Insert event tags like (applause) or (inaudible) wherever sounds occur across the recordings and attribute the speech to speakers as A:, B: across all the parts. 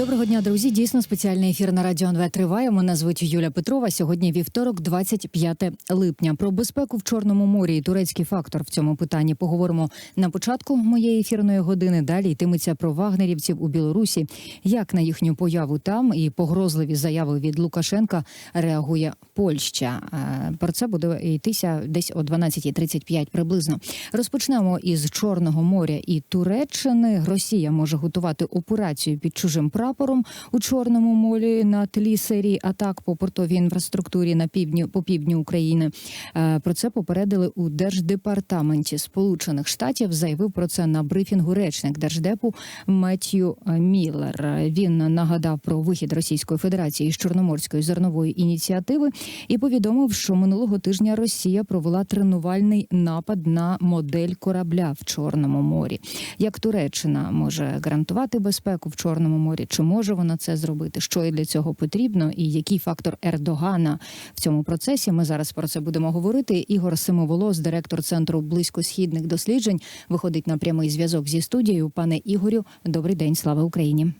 A: Доброго дня, друзі. Дійсно, спеціальний ефір на радіо НВ триває. Мене звуть Юля Петрова. Сьогодні вівторок, 25 липня. Про безпеку в Чорному морі і турецький фактор в цьому питанні поговоримо на початку моєї ефірної години. Далі йтиметься про вагнерівців у Білорусі. Як на їхню появу там і погрозливі заяви від Лукашенка реагує Польща. Е, Про це буде йтися десь о 12.35 приблизно. Розпочнемо із Чорного моря і Туреччини. Росія може готувати операцію під чужим прапором у Чорному морі на тлі серії атак по портовій інфраструктурі на півдні по півдню України. Е, Про це попередили у Держдепартаменті Сполучених Штатів. Заявив про це на брифінгу речник держдепу Меттью Міллер. Він нагадав про вихід Російської Федерації з Чорноморської зернової ініціативи і повідомив, що минулого тижня Росія провела тренувальний напад на модель корабля в Чорному морі. Як Туреччина може гарантувати безпеку в Чорному морі? Чи може вона це зробити? Що і для цього потрібно? І який фактор Ердогана в цьому процесі? Ми зараз про це будемо говорити. Ігор Симоволос, директор центру близькосхідних досліджень, виходить на прямий зв'язок зі студією. Пане Ігорю, добрий день, слава Україні.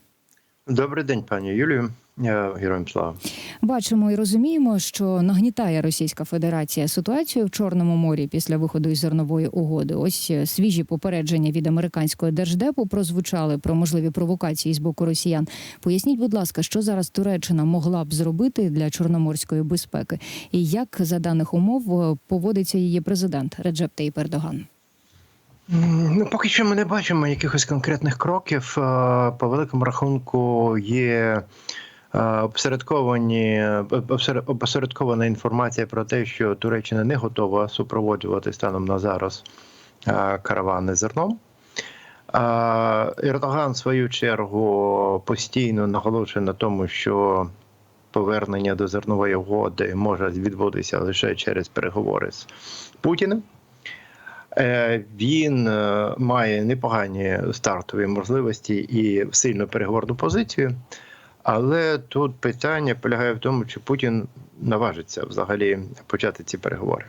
B: Добрий день, пані Юлію. Я Героям слава.
A: Бачимо і розуміємо, що нагнітає Російська Федерація ситуацію в Чорному морі після виходу із зернової угоди. Ось е, свіжі попередження від американського держдепу прозвучали про можливі провокації з боку росіян. Поясніть, будь ласка, що зараз Туреччина могла б зробити для чорноморської безпеки, і як за даних умов е, поводиться її президент Реджеп Тейп Ердоган?
B: Ну, поки що ми не бачимо якихось конкретних кроків. Е, По великому рахунку є обсередковані обсер- інформація про те, що Туреччина не готова супроводжувати станом на зараз е, каравани зерном. А Ердоган, в свою чергу, постійно наголошує на тому, що повернення до зернової угоди може відбутися лише через переговори з Путіним. Е, Він е, має непогані стартові можливості і сильну переговорну позицію. Але тут питання полягає в тому, чи Путін наважиться взагалі почати ці переговори.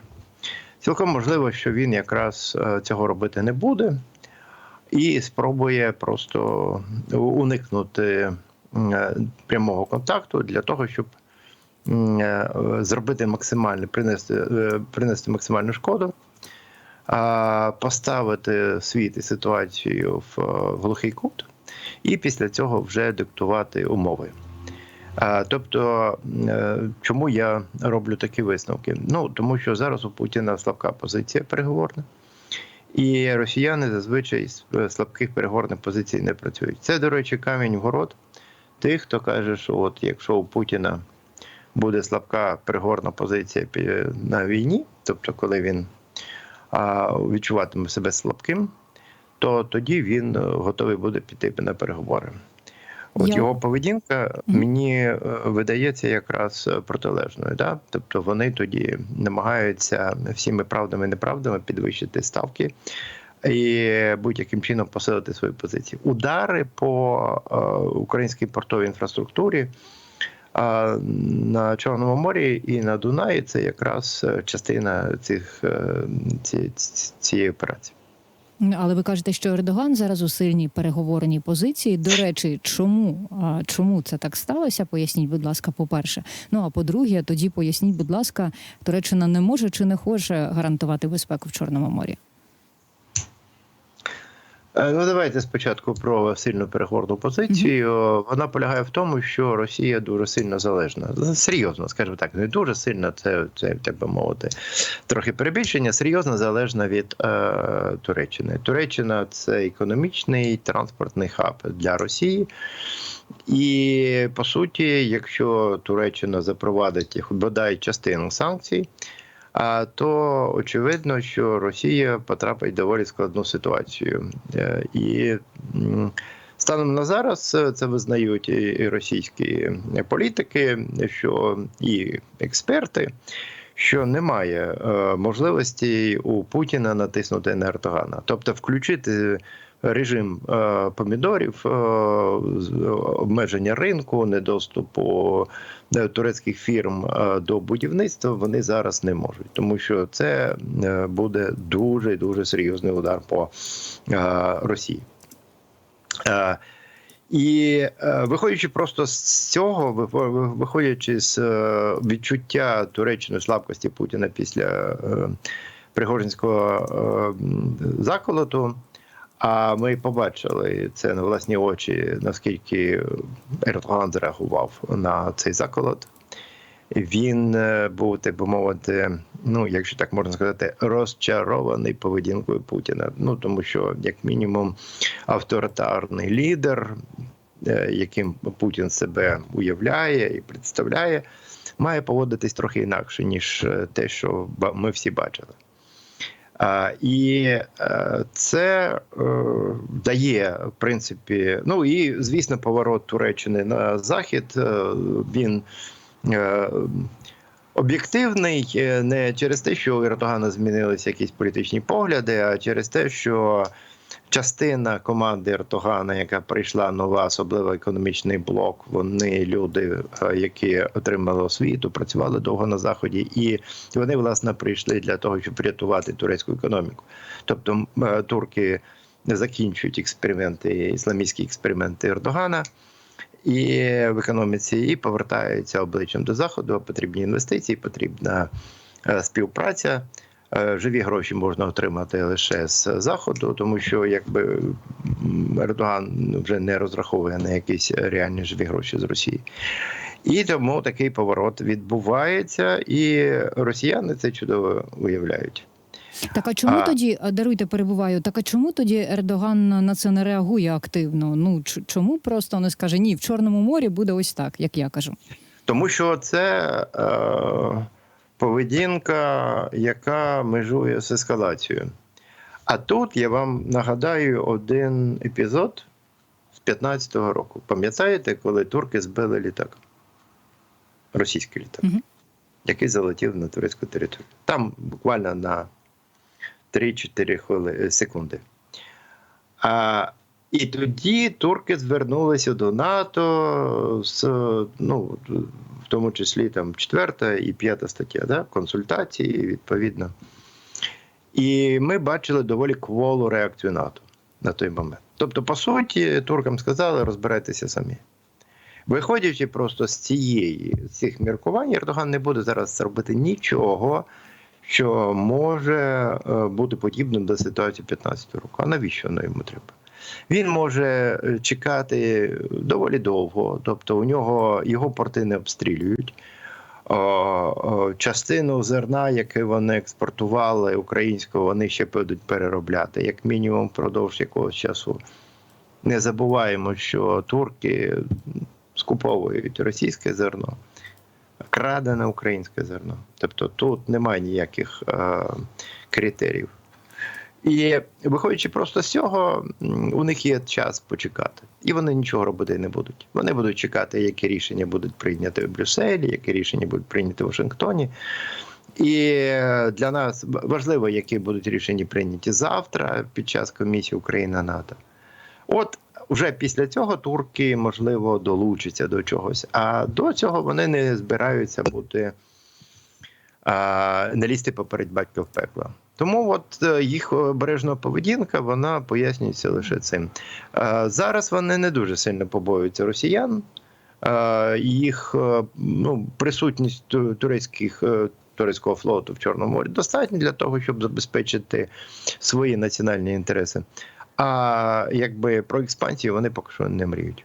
B: Цілком можливо, що він якраз е, цього робити не буде і спробує просто уникнути е, прямого контакту для того, щоб е, зробити максимальне, принести, принести максимальну шкоду, поставити світ і ситуацію в глухий кут, і після цього вже диктувати умови. Тобто, е, чому я роблю такі висновки? Ну тому що зараз у Путіна слабка позиція переговорна, і росіяни зазвичай з е, слабких переговорних позицій не працюють. Це, до речі, камінь в город тих, хто каже, що от якщо у Путіна буде слабка переговорна позиція на війні, тобто коли він відчуватиме себе слабким, то тоді він е, готовий буде піти на переговори. От
A: Я-
B: його поведінка мені е, видається якраз е, протилежною. Да? Тобто вони тоді намагаються всіми правдами і неправдами підвищити ставки і будь-яким чином посилити свої позиції. Удари по е, українській портовій інфраструктурі. А на Чорному морі і на Дунаї це якраз частина цих ці- цієї операції.
A: Але ви кажете, що Ердоган зараз у сильній переговорній позиції. До речі, чому чому це так сталося? Поясніть, будь ласка, по-перше. Ну а по-друге, тоді поясніть, будь ласка, Туреччина не може чи не хоче гарантувати безпеку в Чорному морі?
B: Е, Ну, давайте спочатку про сильну переговорну позицію. Вона полягає в тому, що Росія дуже сильно залежна. Серйозно, скажімо так, не дуже сильно, це, це так би мовити, трохи перебільшення, серйозно залежна від е, Туреччини. Туреччина це економічний транспортний хаб для Росії. І по суті, якщо Туреччина запровадить їх бодай частину санкцій, то очевидно, що Росія потрапить в доволі складну ситуацію. Е, І станом на зараз е, це визнають і російські політики, що і експерти. Що немає е, можливості у Путіна натиснути на Ердогана, тобто включити режим е, помідорів, е, обмеження ринку, недоступу е, турецьких фірм до будівництва, вони зараз не можуть, тому що це буде дуже дуже серйозний удар по Росії. І виходячи просто з цього, виходячи з відчуття Туреччини слабкості Путіна після Пригожинського заколоту. А ми побачили це на власні очі, наскільки Ердоган зреагував на цей заколот. Він е, був, так би мовити, ну, якщо так можна сказати, розчарований поведінкою Путіна. Ну тому що, як мінімум, авторитарний лідер, е, яким Путін себе уявляє і представляє, має поводитись трохи інакше, ніж е, те, що ми всі бачили. І е, це е, дає, в принципі, ну і звісно, поворот Туреччини на захід. е, він об'єктивний не через те, що у Ердогана змінилися якісь політичні погляди, а через те, що частина команди Ердогана, яка прийшла нова, особливо економічний блок, вони люди, е, які отримали освіту, працювали довго на заході, і вони власне прийшли для того, щоб врятувати турецьку економіку. Тобто е, турки закінчують експерименти, ісламістські експерименти Ердогана. І в економіці і повертаються обличчям до заходу. Потрібні інвестиції, потрібна е, співпраця. Е, Живі гроші можна отримати лише з заходу, тому що якби Ердоган вже не розраховує на якісь реальні живі гроші з Росії. І тому такий поворот відбувається, і росіяни це чудово уявляють.
A: Так а чому
B: А-
A: тоді даруйте, перебуваю? Так а чому тоді Ердоган на це не реагує активно? Ну чому просто не скаже ні, в Чорному морі буде ось так, як я кажу.
B: Тому що це е, поведінка, яка межує з ескалацією. А тут я вам нагадаю один епізод з 15-го року. Пам'ятаєте, коли турки збили літак? Російський літак,
A: Мгм.
B: який залетів на турецьку територію. Там буквально на 3-4 хвили, секунди. А, і тоді турки звернулися до НАТО з ну, тому числі там четверта і п'ята стаття, да? консультації відповідно. І ми бачили доволі кволу реакцію НАТО на той момент. Тобто, по суті, туркам сказали, розбирайтеся самі. Виходячи просто з цієї з цих міркувань, Ердоган не буде зараз робити нічого, що може е, бути подібним до ситуації 15 року. А навіщо воно йому треба? Він може е, чекати доволі довго, тобто у нього його порти не обстрілюють. Частину зерна, яке вони експортували українського, вони ще будуть переробляти, як мінімум впродовж якогось часу. Не забуваємо, що турки скуповують російське зерно, крадене українське зерно. Тобто тут немає ніяких е, критеріїв. І виходячи просто з цього, у них є час почекати, і вони нічого робити не будуть. Вони будуть чекати, які рішення будуть прийняті в Брюсселі, які рішення будуть прийняті в Вашингтоні. І для нас важливо, які будуть рішення прийняті завтра під час комісії Україна НАТО. От вже після цього турки можливо долучаться до чогось. А до цього вони не збираються бути а, не лізти поперед батька в пекло. Тому от е, їх обережна поведінка вона пояснюється лише цим. Е, Зараз вони не дуже сильно побоюються росіян. Е, Їх ну, присутність турецьких. Турецького флоту в Чорному морі достатньо для того, щоб забезпечити свої національні інтереси. А якби про експансію вони поки що не мріють.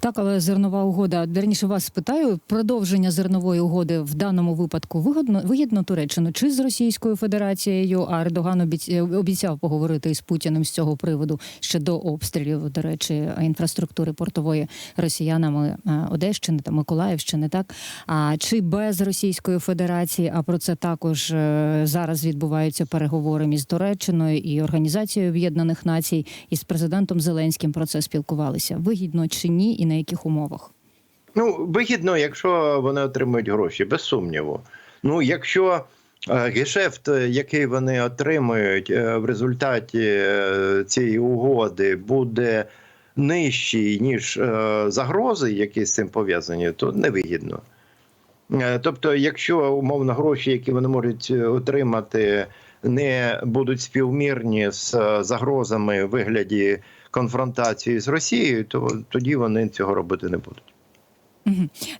A: Так, але зернова угода. Верніше вас спитаю, продовження зернової угоди в даному випадку вигодно вигідно Туреччину чи з Російською Федерацією? А Ердоган обіц- обіцяв поговорити із Путіним з цього приводу ще до обстрілів, до речі, інфраструктури портової росіянами е, Одещини та Миколаївщини. Так а чи без Російської Федерації? А про це також е, зараз відбуваються переговори між Туреччиною і Організацією Об'єднаних Націй, і з президентом Зеленським про це спілкувалися. Вигідно чи ні, і на яких умовах?
B: Ну, вигідно, якщо вони отримують гроші, без сумніву. Ну, якщо е, гешефт, е, який вони отримують е, в результаті цієї угоди, буде нижчий, ніж загрози, які з цим пов'язані, то невигідно. Тобто, якщо умовно гроші, які вони можуть отримати не будуть співмірні з загрозами в вигляді конфронтації з Росією, то тоді вони цього робити не будуть.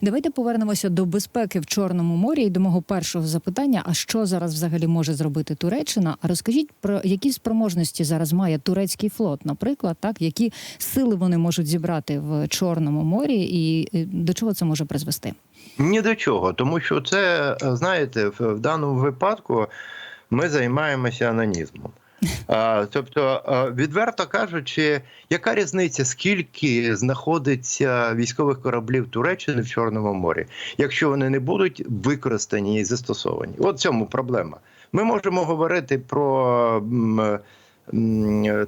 A: Давайте повернемося до безпеки в Чорному морі і до мого першого запитання: а що зараз взагалі може зробити Туреччина? А розкажіть про які спроможності зараз має турецький флот, наприклад, так які сили вони можуть зібрати в Чорному морі, і е, до чого це може призвести?
B: Ні до чого, тому що це, е, знаєте, в, в даному випадку ми займаємося анонізмом. Тобто, відверто кажучи, яка різниця, скільки знаходиться військових кораблів Туреччини в Чорному морі, якщо вони не будуть використані і застосовані? От в цьому проблема. Ми можемо говорити про.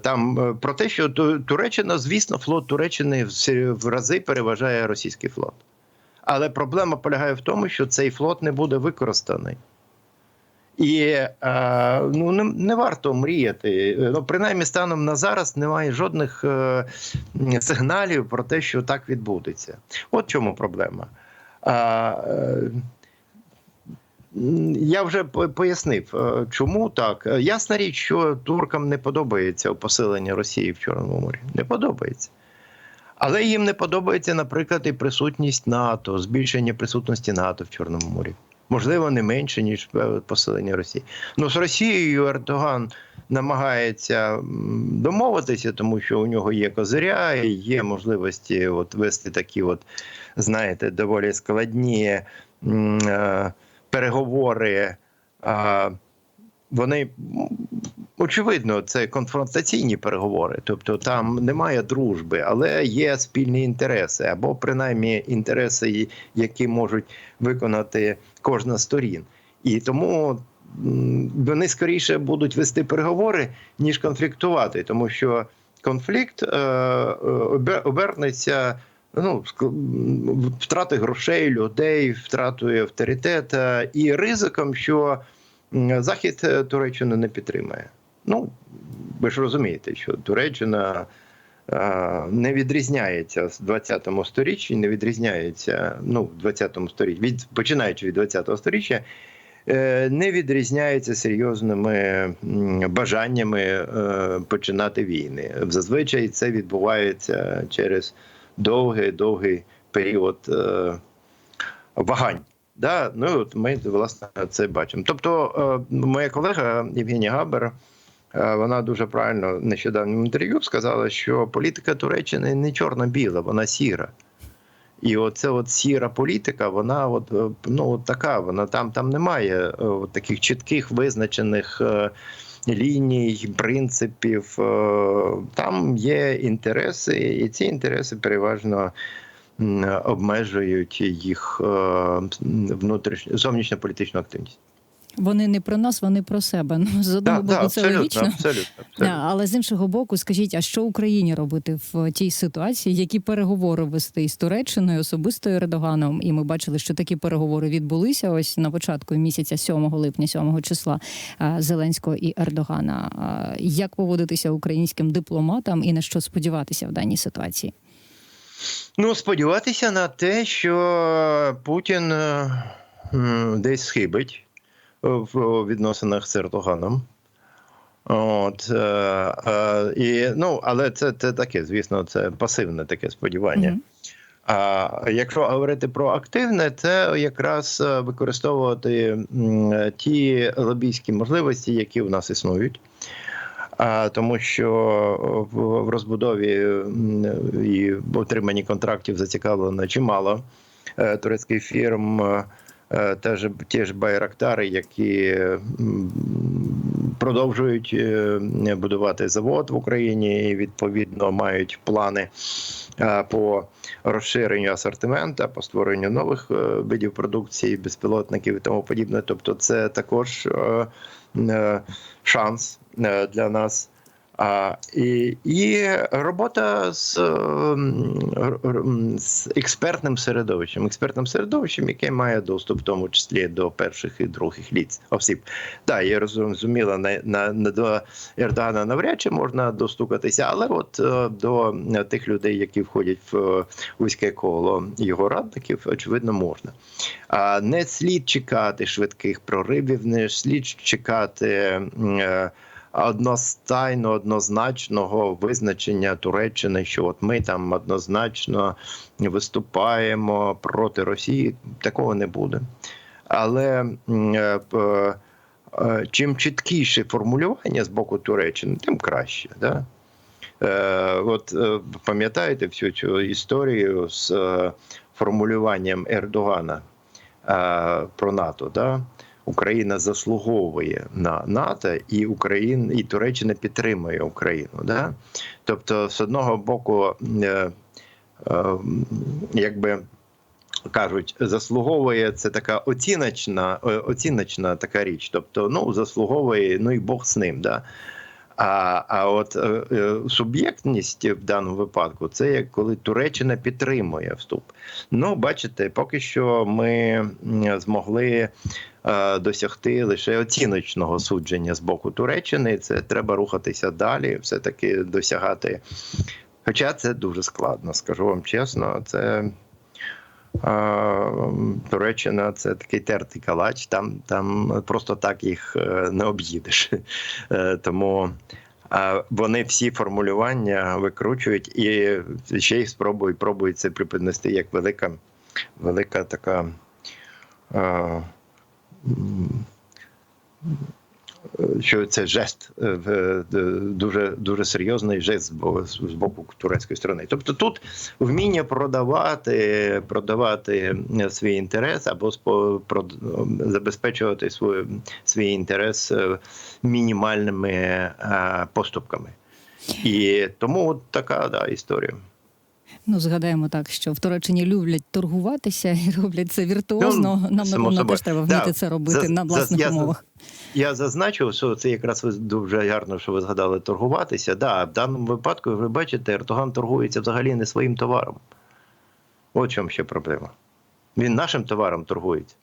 B: Там про те, що Туреччина, звісно, флот Туреччини в рази переважає російський флот. Але проблема полягає в тому, що цей флот не буде використаний. І е, ну, не, не варто мріяти. Ну, принаймні, станом на зараз немає жодних е, сигналів про те, що так відбудеться. От чому проблема. Е, я вже пояснив, чому так. Ясна річ, що туркам не подобається посилення Росії в Чорному морі. Не подобається. Але їм не подобається, наприклад, і присутність НАТО, збільшення присутності НАТО в Чорному морі. Можливо, не менше, ніж е, посилення Росії. Ну, з Росією Ердоган намагається домовитися, тому що у нього є козиря, і є можливості от вести такі, от, знаєте, доволі складні е, переговори. А, вони очевидно, це конфронтаційні переговори, тобто там немає дружби, але є спільні інтереси, або принаймні інтереси, які можуть виконати кожна сторін. І тому вони скоріше будуть вести переговори, ніж конфліктувати, тому що конфлікт е, е, обернеться. Ну, втрати грошей, людей, втратою авторитета і ризиком, що Захід е, Туреччину не підтримає. Ну, ви ж розумієте, що Туреччина е, не відрізняється з 20-му сторіччі, не відрізняється ну, в 20-му сторіччі, від, починаючи від 20-го сторіччя, е, не відрізняється серйозними бажаннями починати війни. Зазвичай це відбувається через довгий довгий період вагань. Да, ну ми власне це бачимо. Тобто, е, моя колега Євгенія Габер, е, вона дуже правильно в нещодавньому інтерв'ю сказала, що політика Туреччини не чорно-біла, вона сіра. І оце от сіра політика, вона от, е, ну, от така, вона там, там немає от таких чітких визначених ліній, принципів. Там є інтереси, і ці інтереси переважно обмежують їх е, внутрішню зовнішньополітичну активність.
A: Вони не про нас, вони про себе. Ну з одного
B: Так,
A: боку,
B: так,
A: це
B: абсолютно,
A: логічно.
B: абсолютно,
A: Да,
B: абсолютно.
A: але з іншого боку, скажіть, а що Україні робити в тій ситуації, які переговори вести із Туреччиною, особисто Ердоганом? І ми бачили, що такі переговори відбулися ось на початку місяця 7 липня, 7 числа Зеленського і Ердогана. Як поводитися українським дипломатам і на що сподіватися в даній ситуації?
B: Ну, сподіватися на те, що Путін е, десь схибить в відносинах з Ердоганом. От, е, е, і, ну, але це, це таке, звісно, це пасивне таке сподівання.
A: Мгм.
B: А якщо говорити про активне, це якраз е, використовувати ті лобійські можливості, які в нас існують. Тому що в, в розбудові і отриманні контрактів зацікавлено чимало е, турецьких фірм. е, Теж ті ж байрактари, які продовжують е, будувати завод в Україні і відповідно мають плани е, по розширенню асортимента, по створенню нових е, видів продукції, безпілотників і тому подібне. Тобто, це також е, е, шанс е, для нас. А, і, і робота з, р- з експертним середовищем, експертним середовищем, яке має доступ, в тому числі до перших і других ліц осіб. Так, я розуміла, на, на, на до Ердогана навряд чи можна достукатися, але от е, до тих людей, які входять в е, вузьке коло його радників, очевидно, можна. А не слід чекати швидких проривів, не слід чекати. е, Одностайно, однозначного визначення Туреччини, що от ми там однозначно виступаємо проти Росії, такого не буде. Але е, е, чим чіткіше формулювання з боку Туреччини, тим краще. Да? Е, От пам'ятаєте всю цю історію з формулюванням Ердогана про НАТО? Да? Україна заслуговує на НАТО, і Україна і Туреччина підтримує Україну. Да? Тобто, з одного боку, е, е, якби кажуть, заслуговує це така оціночна, е, оціночна така річ. Тобто, ну заслуговує, ну і Бог з ним. Да? А, а от е, е, суб'єктність в даному випадку це як коли Туреччина підтримує вступ. Ну, бачите, поки що ми змогли досягти лише оціночного судження з боку Туреччини. Це треба рухатися далі, все-таки досягати. Хоча це дуже складно, скажу вам чесно. Це е, Туреччина це такий тертий калач, там, там просто так їх е, не об'їдеш. Е, Тому вони всі формулювання викручують і ще їх спробують пробують це припинести як велика, велика така. Що це жест е, е, дуже дуже серйозний жест з боку турецької сторони. Тобто тут вміння продавати, продавати свій інтерес або забезпечувати свій, свій інтерес е, мінімальними поступками. І тому от така да, історія.
A: Ну, згадаємо так, що в Туреччині люблять торгуватися і роблять це віртуозно.
B: Ну,
A: Нам напевно теж треба вміти
B: Да,
A: це робити
B: за-
A: на власних
B: за,
A: умовах.
B: Я зазначив, що це якраз ви дуже гарно, що ви згадали торгуватися. Да, в даному випадку, ви бачите, Ертоган торгується взагалі не своїм товаром. От в чому ще проблема. Він нашим товаром торгується.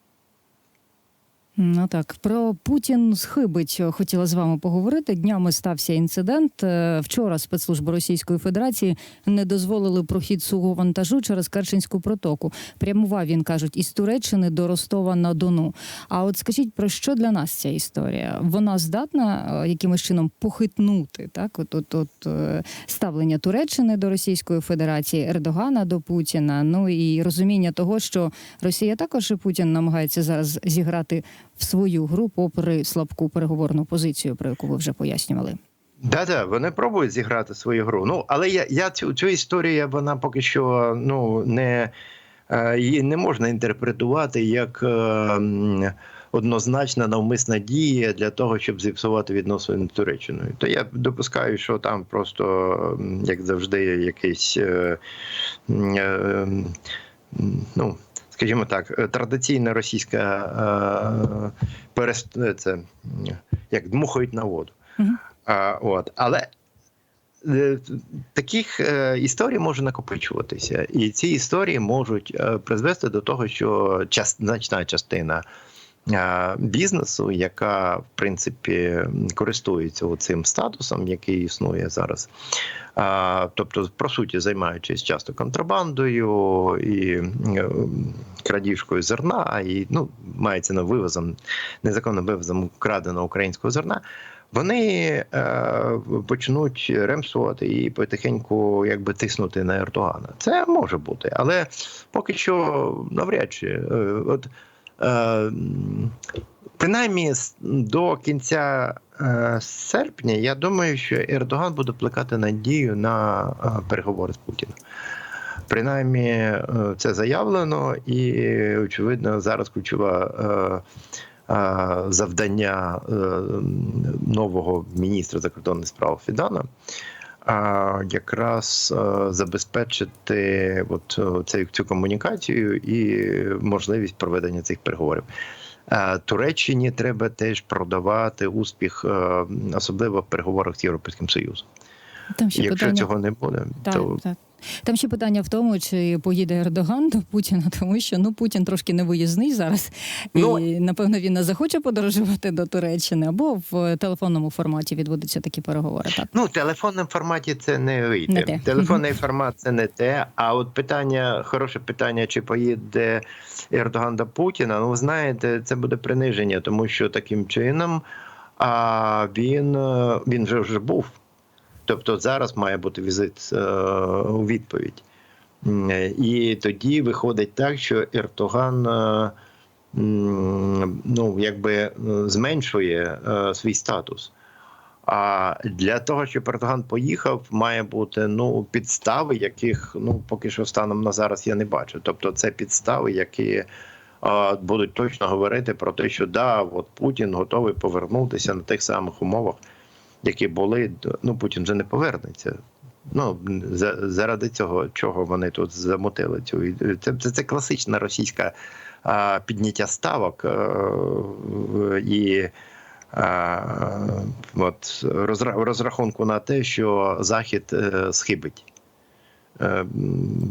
A: Ну так, про Путін схибить хотіла з вами поговорити. Днями стався інцидент. Е, Вчора спецслужби Російської Федерації не дозволили прохід сугу вантажу через Керченську протоку. Прямував він кажуть із Туреччини до Ростова на Дону. А от скажіть про що для нас ця історія? Вона здатна е, якимось чином похитнути так? От, от, от е, ставлення Туреччини до Російської Федерації, Ердогана до Путіна. Ну і розуміння того, що Росія також і Путін намагається зараз зіграти в свою гру, попри слабку переговорну позицію, про яку ви вже пояснювали.
B: Да, да, вони пробують зіграти свою гру. Ну, але я, я цю, цю історію вона поки що ну не е, її не можна інтерпретувати як е, однозначна навмисна дія для того, щоб зіпсувати відносини з Туреччиною. То я допускаю, що там просто, як завжди, якийсь е, ну. Скажімо так, е, традиційна російська е, перест... це як дмухають на воду.
A: Мгм.
B: А, от. Але е, таких е, історій може накопичуватися, і ці історії можуть е, призвести до того, що час, значна частина е, бізнесу, яка в принципі користується цим статусом, який існує зараз. Тобто, по суті, займаючись часто контрабандою і е, крадіжкою зерна, і ну, мається на вивозом, незаконним вивозом украденого українського зерна. Вони е, почнуть ремсувати і потихеньку якби тиснути на Ердогана. Це може бути, але поки що навряд чи. Е, от, е, принаймні до кінця е, серпня, я думаю, що Ердоган буде плекати надію на е, переговори з Путіним. Принаймні, е, це заявлено, і очевидно, зараз ключова. Е, е, завдання е, нового міністра закордонних справ Фідана. А якраз е, забезпечити от е, цю, цю комунікацію і можливість проведення цих переговорів. е, Туреччині треба теж продавати успіх, особливо в переговорах з Європейським Союзом.
A: Там ще
B: Якщо
A: питання.
B: цього не буде,
A: Так,
B: то
A: так. Там ще питання в тому, чи поїде Ердоган до Путіна, тому що ну Путін трошки невиїзний зараз,
B: Ну,
A: і напевно він не захоче подорожувати до Туреччини або в телефонному форматі відбудуться такі переговори. Так
B: Ну, в телефонному форматі це не вийде.
A: Не те.
B: Телефонний формат це не те. А от питання, хороше питання, чи поїде Ердоган до Путіна. Ну, ви знаєте, це буде приниження, тому що таким чином а він, е, він вже вже був. Тобто зараз має бути візит е, у відповідь. І тоді виходить так, що Ердоган. е, Ну, якби е, зменшує свій статус. А для того, щоб Ердоган поїхав, має бути ну підстави, яких ну поки що станом на зараз я не бачу. Тобто, це підстави, які будуть точно говорити про те, що да, от Путін готовий повернутися на тих самих умовах, які були. Ну Путін вже не повернеться. Ну за, заради цього, чого вони тут замотили цю це, це, це класична російська а, підняття ставок е, і. А, от розра- розрахунку на те, що Захід е, схибить. Е,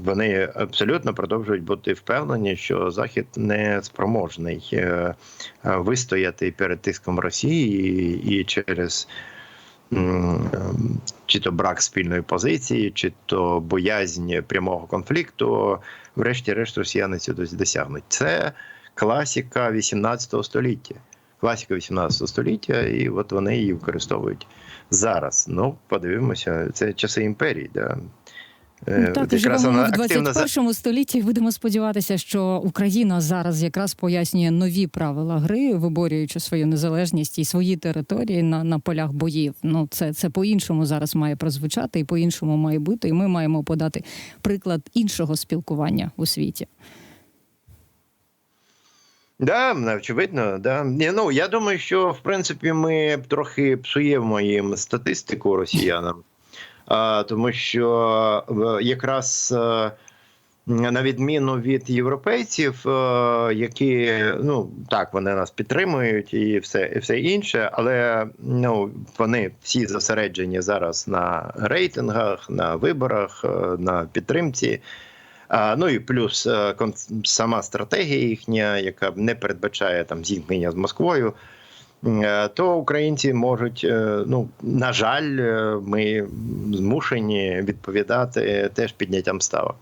B: Вони абсолютно продовжують бути впевнені, що Захід не спроможний вистояти перед тиском Росії і, і через чи то брак спільної позиції, чи то боязнь прямого конфлікту, врешті-решт росіяни цього досягнуть. Це класіка 18 століття Класіка 18 століття, і от вони її використовують зараз. Ну, подивимося, це часи імперії. Да. Е,
A: Ну, так, живемо ми в
B: активно за-
A: 21 столітті. Будемо сподіватися, що Україна зараз якраз пояснює нові правила гри, виборюючи свою незалежність і свої території на, на полях боїв. Ну це, це по-іншому зараз має прозвучати і по-іншому має бути. І ми маємо подати приклад іншого спілкування у світі.
B: Да, очевидно, да. Ні, Ну я думаю, що в принципі ми трохи псуємо їм статистику росіянам, тому що е, якраз е, на відміну від європейців, е, які ну так вони нас підтримують і все, і все інше, але ну вони всі зосереджені зараз на рейтингах, на виборах, на підтримці. Ну і плюс сама стратегія їхня, яка не передбачає там зіткнення з Москвою. Е, То українці можуть, е, ну на жаль, е, ми змушені відповідати теж підняттям ставок.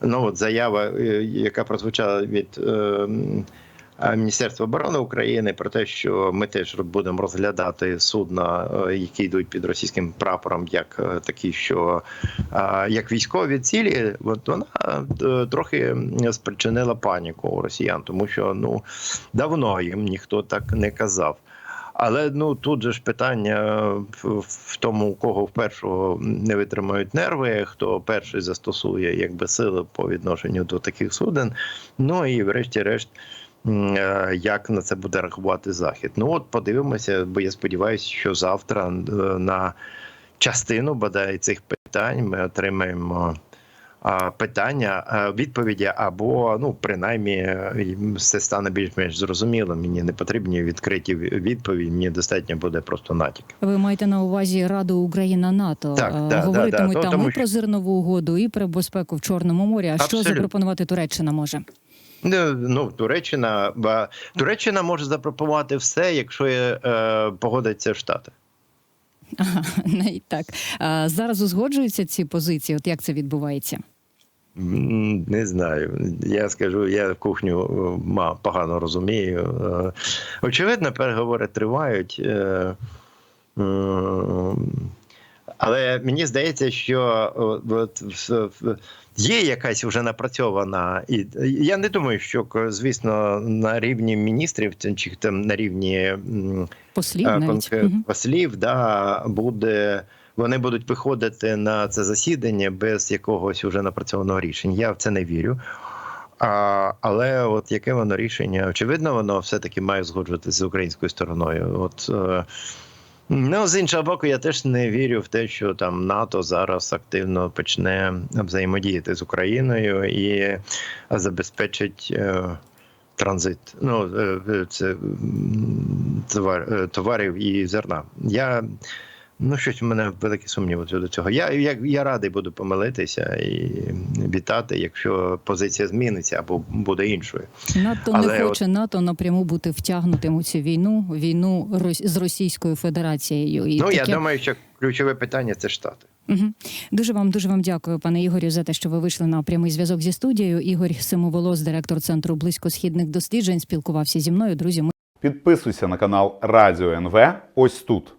B: Ну от заява, яка прозвучала від Міністерства оборони України про те, що ми теж будемо розглядати судна, які йдуть під російським прапором, як такі, що як військові цілі, от вона трохи спричинила паніку у росіян, тому що ну давно їм ніхто так не казав. Але ну тут же ж питання в, в тому, у кого вперше не витримають нерви, хто перший застосує якби сили по відношенню до таких суден. Ну і врешті-решт. е, Як на це буде реагувати захід? Ну от подивимося, бо я сподіваюся, що завтра е, на частину бодай цих питань ми отримаємо питання, відповіді, або ну принаймні все стане більш-менш зрозуміло. Мені не потрібні відкриті відповіді. Мені достатньо буде просто натяк.
A: Ви маєте на увазі Раду Україна НАТО.
B: Так,
A: Е,
B: да, да,
A: Говоритимуть
B: да. Ну,
A: там
B: тому
A: і про зернову угоду, і про безпеку в Чорному морі. А що запропонувати Туреччина може?
B: Ну, Ну, Туреччина Туреччина може запропонувати все, якщо е, погодиться Штати. (laughs)
A: Ага, навіть так. А зараз узгоджуються ці позиції. От як це відбувається?
B: Не знаю. Я скажу, я кухню е, погано розумію. Е, Очевидно, переговори тривають. е, Але мені здається, що от є якась вже напрацьована, і я не думаю, що звісно на рівні міністрів чи там на рівні
A: Послів навіть.
B: послів, да, буде. Вони будуть виходити на це засідання без якогось уже напрацьованого рішення. Я в це не вірю. А, але от яке воно рішення? Очевидно, воно все-таки має згоджуватися з українською стороною. От е, ну з іншого боку, я теж не вірю в те, що там НАТО зараз активно почне взаємодіяти з Україною і забезпечить. Е, транзит. Ну е, це товар, товарів і зерна. Я ну щось у мене великі сумніви до цього. Я, я, я радий буду помилитися і вітати, якщо позиція зміниться або буде іншою.
A: НАТО
B: Але
A: не
B: от-
A: хоче НАТО напряму бути втягнутим у цю війну, війну з Російською Федерацією. І
B: ну я думаю, що ключове питання це штати.
A: Мгм. Дуже вам дуже вам дякую, пане Ігорю, за те, що ви вийшли на прямий зв'язок зі студією. Ігор Симоволос, директор центру близькосхідних досліджень, спілкувався зі мною. Друзі, ми
C: Підписуйся на канал Радіо НВ ось тут.